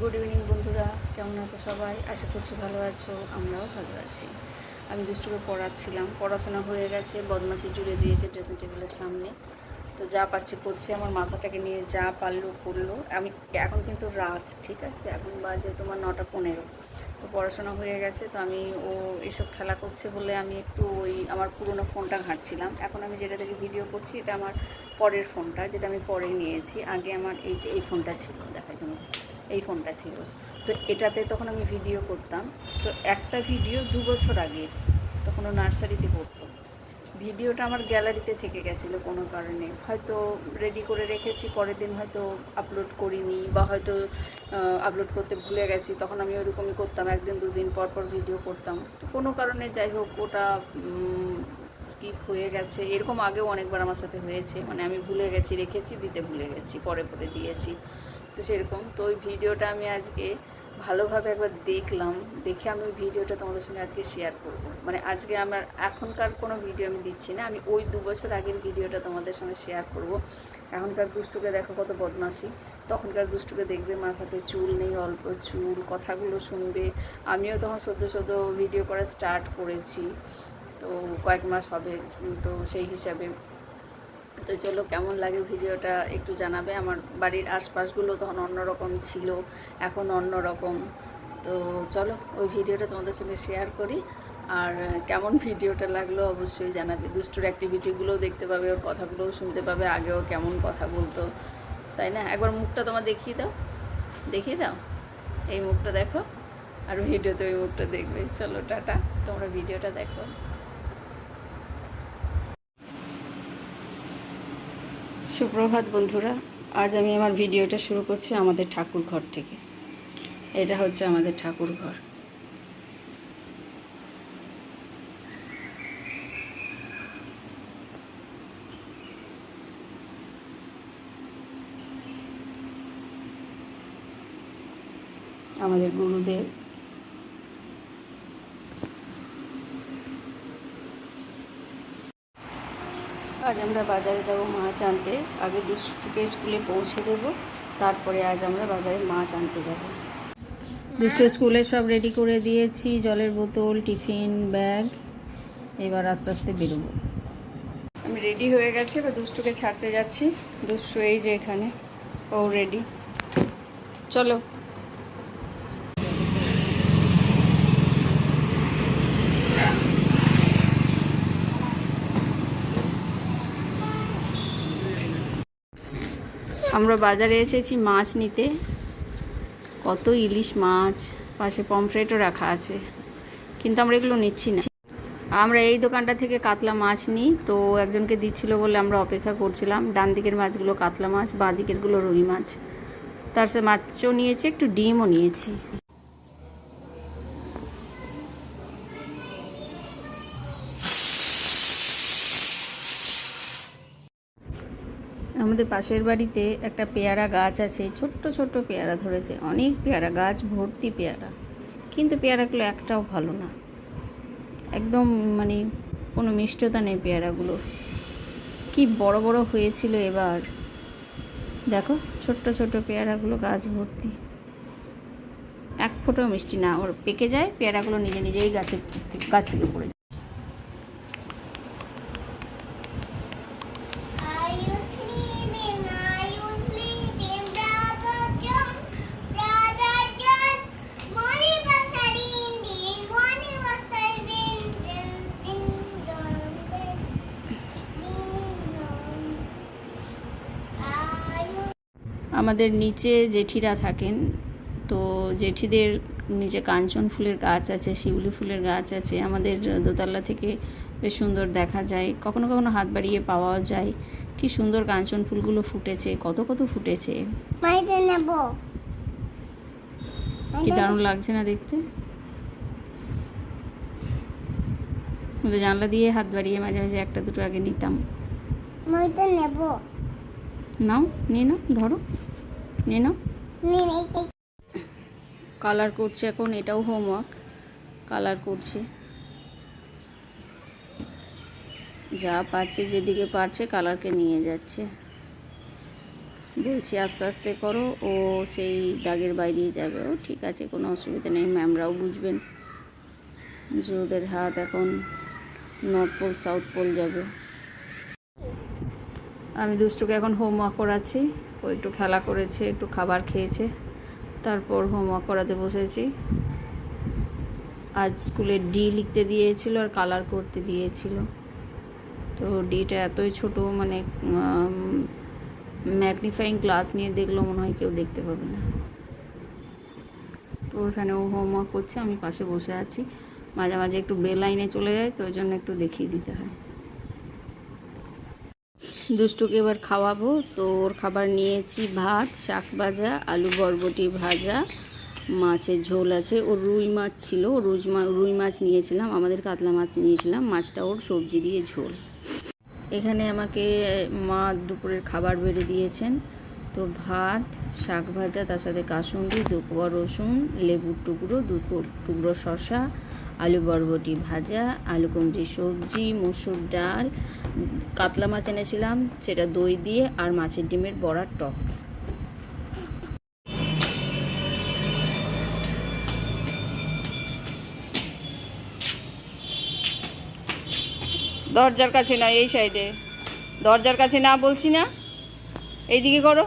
Good evening বন্ধুরা। কেমন আছো সবাই? আশা করছি ভালো আছো, আমরাও ভালো আছি। আমি দুষ্টুকে পড়াচ্ছিলাম। পড়াশোনা হয়ে গেছে, বদমাশি জুড়ে দিয়েছে ড্রেসিং টেবিলের সামনে। তো যা পাচ্ছে করছে, আমার মাথাটাকে নিয়ে যা পারল, করল। আমি এখন কিন্তু রাত, ঠিক আছে? এখন বাজে তোমার নটা পনেরো। তো পড়াশোনা হয়ে গেছে, তো আমি ও এসব খেলা করছে বলে আমি একটু ওই আমার পুরোনো ফোনটা ঘাঁটছিলাম। এখন আমি যেটা থেকে ভিডিও করছি, এটা আমার পরের ফোনটা, যেটা আমি পরে নিয়েছি। আগে আমার এই যে এই ফোনটা ছিল, দেখাই তোমাকে। এই ফোনটা ছিল। তো এটাতে তখন আমি ভিডিও করতাম। তো একটা ভিডিও দু বছর আগের, তখন ও নার্সারিতে পড়তো। ভিডিওটা আমার গ্যালারিতে থেকে গেছিল কোনো কারণে। হয়তো রেডি করে রেখেছি, পরের দিন হয়তো আপলোড করিনি বা হয়তো আপলোড করতে ভুলে গেছি। তখন আমি ওরকমই করতাম, একদিন দুদিন পর পর ভিডিও করতাম। তো কোনো কারণে যাই হোক, ওটা স্কিপ হয়ে গেছে। এরকম আগেও অনেকবার আমার সাথে হয়েছে। মানে আমি ভুলে গেছি, রেখেছি, দিতে ভুলে গেছি, পরে পরে দিয়েছি। তো সেরকম। তো ওই ভিডিওটা আমি আজকে ভালোভাবে একবার দেখলাম। দেখে আমি ওই ভিডিওটা তোমাদের সঙ্গে আজকে শেয়ার করব। মানে আজকে আমার এখনকার কোনো ভিডিও আমি দিচ্ছি না। আমি ওই দু বছর আগের ভিডিওটা তোমাদের সঙ্গে শেয়ার করব। এখনকার দুষ্টুকে দেখো কত বদমাসি তখনকার দুষ্টুকে দেখবে মাথাতে চুল নেই, অল্প চুল, কথাগুলো শুনবে। আমিও তখন সদ্য সদ্য ভিডিও করা স্টার্ট করেছি। তো কয়েক মাস হবে। তো সেই হিসাবে তো চলো, কেমন লাগে ভিডিওটা একটু জানাবে। আমার বাড়ির আশপাশগুলো তখন অন্যরকম ছিল, এখন অন্যরকম। তো চলো, ওই ভিডিওটা তোমাদের সঙ্গে শেয়ার করি। আর কেমন ভিডিওটা লাগল অবশ্যই জানাবে। দুষ্টুর অ্যাক্টিভিটিগুলোও দেখতে পাবে, ওর কথাগুলোও শুনতে পাবে, আগেও কেমন কথা বলতো। তাই না? একবার মুখটা তোমার দেখিয়ে দাও। দেখিয়ে দাও। এই মুখটা দেখো, আর ভিডিওতে ওই মুখটা দেখবে। চলো, টাটা। তোমরা ভিডিওটা দেখো। সুপ্রভাত বন্ধুরা, আজ আমি আমার ভিডিওটা শুরু করছি আমাদের ঠাকুর ঘর থেকে। এটা হচ্ছে আমাদের ঠাকুর ঘর আমাদের গুরুদেব আজ আমরা বাজারে যাব মাছ আনতে। আগে দুষ্টুকে স্কুলে পৌঁছে দেব। তারপরে আজ আমরা বাজারে মাছ আনতে যাব। দুষ্টু স্কুলে সব রেডি করে দিয়েছি। জলের বোতল টিফিন ব্যাগ। এবার আস্তে আস্তে বেরোবো। আমি রেডি হয়ে গেছি। এবার দুষ্টুকে ছাড়তে যাচ্ছি। দুষ্টু এই যে এখানে। ও রেডি চলো। আমরা বাজারে এসেছি মাছ নিতে। কত ইলিশ মাছ, পাশে পমফ্রেটও রাখা আছে। কিন্তু আমরা এগুলো নিচ্ছি না। আমরা এই দোকানটা থেকে কাতলা মাছ নিই। তো একজনকে দিচ্ছিল বলে আমরা অপেক্ষা করছিলাম। ডান দিকের মাছগুলো কাতলা মাছ, বাঁ দিকেরগুলো রুই মাছ। তার সাথে মাছও নিয়েছি, একটু ডিমও নিয়েছি। আমাদের পাশের বাড়িতে একটা পেয়ারা গাছ আছে, ছোট্ট ছোট্ট পেয়ারা ধরেছে, অনেক পেয়ারা গাছ, ভর্তি পেয়ারা। কিন্তু পেয়ারাগুলো একটাও ভালো না। একদম মানে কোনো মিষ্টতা নেই পেয়ারাগুলো। কি বড় বড় হয়েছিল এবার। দেখো, ছোট্ট ছোট্ট পেয়ারাগুলো, গাছ ভর্তি। এক ফোঁটাও মিষ্টি না, ওর পেকে যায়, পেয়ারাগুলো নিজে নিজেই গাছের গাছ থেকে পড়ে যায়। আমাদের নিচে জেঠিরা থাকেন তো জেঠিদের নিচে কাঞ্চন ফুলের গাছ আছে শিউলি ফুলের গাছ আছে আমাদের দোতলা থেকে বেশ সুন্দর দেখা যায়। কখনো কখনো হাত বাড়িয়ে পাওয়াও যায়। কি সুন্দর কাঞ্চন ফুলগুলো ফুটেছে কত কত ফুটেছে। কি দারুণ লাগছে না দেখতে? জানলা দিয়ে হাত বাড়িয়ে মাঝে মাঝে একটা দুটো আগে নিতাম। নেব। নাও নিয়ে নাও ধরো। নিয়ে নাও কালার করছে এখন এটাও হোমওয়ার্ক কালার করছে। যা পারছে যেদিকে পারছে কালারকে নিয়ে যাচ্ছে। বলছি আস্তে আস্তে করো ও সেই দাগের বাইরেই যাবে। ও ঠিক আছে কোনো অসুবিধা নেই ম্যামরাও বুঝবেন। যে ওদের হাত এখন নর্থ পোল সাউথ পোল যাবে। আমি দুষ্টুকে এখন হোমওয়ার্ক করাচ্ছি। ও একটু খেলা করেছে, একটু খাবার খেয়েছে। তারপর হোমওয়ার্ক করাতে বসেছি। আজ স্কুলে ডি লিখতে দিয়েছিল আর কালার করতে দিয়েছিল। তো ডিটা এতই ছোট মানে ম্যাগনিফাইং গ্লাস নিয়ে দেখলেও মনে হয় কেউ দেখতে পাবে না। তো ওখানে ও হোমওয়ার্ক করছে, আমি পাশে বসে আছি। মাঝে মাঝে একটু বেলাইনে চলে যায়, তো ওই জন্য একটু দেখিয়ে দিতে হয়। দুষ্টুকে এবার খাওয়াবো। তো ওর খাবার নিয়েছি ভাত, শাক ভাজা, আলু বরবটি ভাজা, মাছের ঝোল আছে। ওর রুই মাছ ছিল, ও রুই মাছ রুই মাছ নিয়েছিলাম, আমাদের কাতলা মাছ নিয়েছিলাম, মাছটা ওর সবজি দিয়ে ঝোল। এখানে আমাকে মা দুপুরের খাবার বেড়ে দিয়েছেন। তো ভাত, শাক ভাজা, তার সাথে কাসুন্দি দু রসুন, লেবুর টুকরো দু টুকরো শশা আলু বরবটি ভাজা, আলু কুমড়ি সবজি, মসুর ডাল কাতলা মাছ এনেছিলাম, সেটা দই দিয়ে আর মাছের ডিমের বড়ার টক। দরজার কাছে না, এই সাইডে। দরজার কাছে না বলছি না। এইদিকে করো।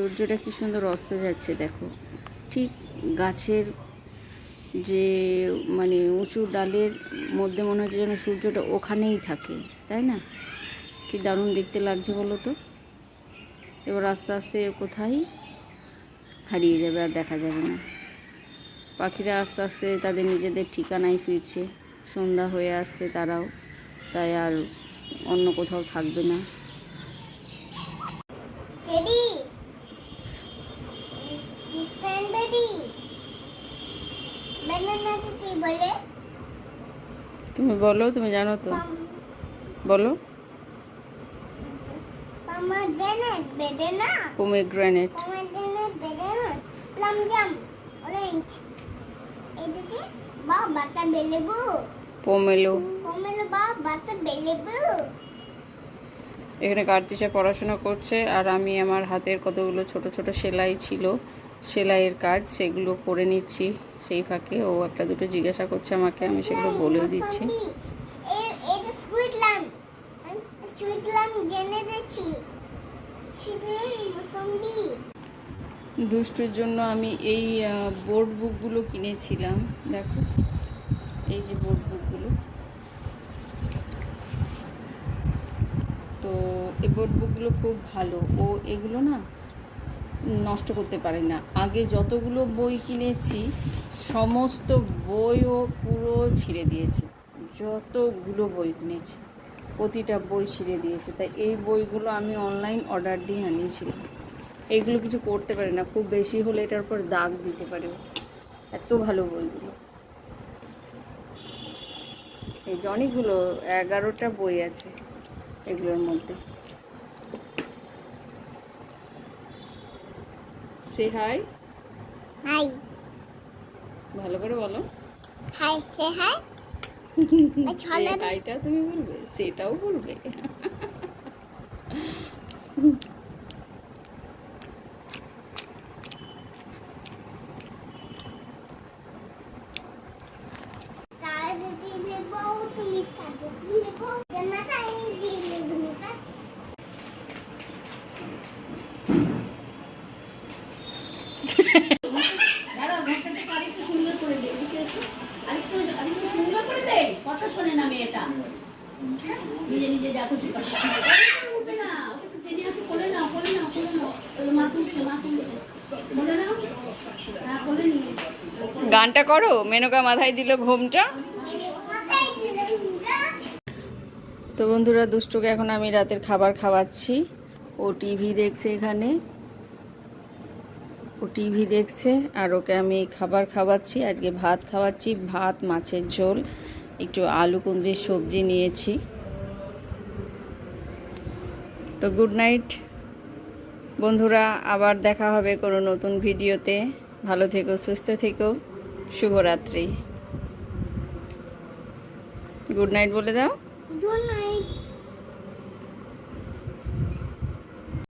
সূর্যটা কি সুন্দর অস্ত যাচ্ছে, দেখো। ঠিক গাছের যে মানে উঁচু ডালের মধ্যে মনে হচ্ছে যেন সূর্যটা ওখানেই থাকে, তাই না? কি দারুণ দেখতে লাগছে বলো তো? এবার আস্তে আস্তে কোথায়? হারিয়ে যাবে আর দেখা যাবে না। পাখিরা আস্তে আস্তে তাদের নিজেদের ঠিকানায় ফিরছে। সন্ধ্যা হয়ে আসছে তারাও, তাই আর অন্য কোথাও থাকবে না। তুমি বলো তুমি জানো তো। বলো। পোমেগ্রানেট pomegranate banana plum এদিকে বা বাতা বেলেবু। পোমেলো। pomelo বা বাতা বেলেবু। এখানে কার্তিসা পড়াশোনা করছে আর আমি আমার হাতের কতগুলো ছোট ছোট সেলাই ছিল। সেলাইয়ের কাজ, সেগুলো করে নিচ্ছি সেই ফাঁকে। ও একটা দুটো জিজ্ঞাসা করছে আমাকে, আমি সেগুলো বলেও দিচ্ছি। দুষ্টুর জন্য আমি এই বোর্ড বুকগুলো কিনেছিলাম, দেখো। এই যে বোর্ড বুকগুলো তো, এই বোর্ড বুকগুলো খুব ভালো। ও, এগুলো না নষ্ট করতে পারি না। আগে যতগুলো বই কিনেছি, সমস্ত বইও পুরো ছিঁড়ে দিয়েছে। যতগুলো বই কিনেছি, প্রতিটা বই ছিঁড়ে দিয়েছে। তাই এই বইগুলো আমি অনলাইন অর্ডার দিয়ে আনিয়েছিলাম। এগুলো কিছু করতে পারে না, খুব বেশি হলে এটার উপর দাগ দিতে পারে। এত ভালো বইগুলো। এই যে অনেকগুলো, এগারোটা বই আছে এগুলোর মধ্যে। সে হাই হাই ভালো করে বলো। হাই সে হাই হাইটা তুমি বলবে সেটাও বলবে তাহলে দিলে বউ তুমি কাজে দিলে বউ মাথায় দিলে তুমি দাঁড়াও ঘরটাকে আরেকটু সুন্দর করে দে এদিকে এসো। আরেকটু আরেকটু সুন্দর করে দে কথা শোনে না মেয়েটা গানটা করো, মেনকা মাথায় দিল ঘুমটা। তো বন্ধুরা, দুষ্টুকে এখন আমি রাতের খাবার খাওয়াচ্ছি। ও টিভি দেখছে এখানে। ও টিভি দেখছে আর ওকে আমি খাবার খাওয়াচ্ছি, আজকে ভাত খাওয়াচ্ছি, ভাত, মাছের ঝোল, একটু আলু কুঁদরির সবজি নিয়েছি। তো গুড নাইট। বন্ধুরা, আবার দেখা হবে কোনো নতুন ভিডিওতে। ভালো থেকো, সুস্থ থেকো। শুভরাত্রি। গুড নাইট বলে দাও। Good night.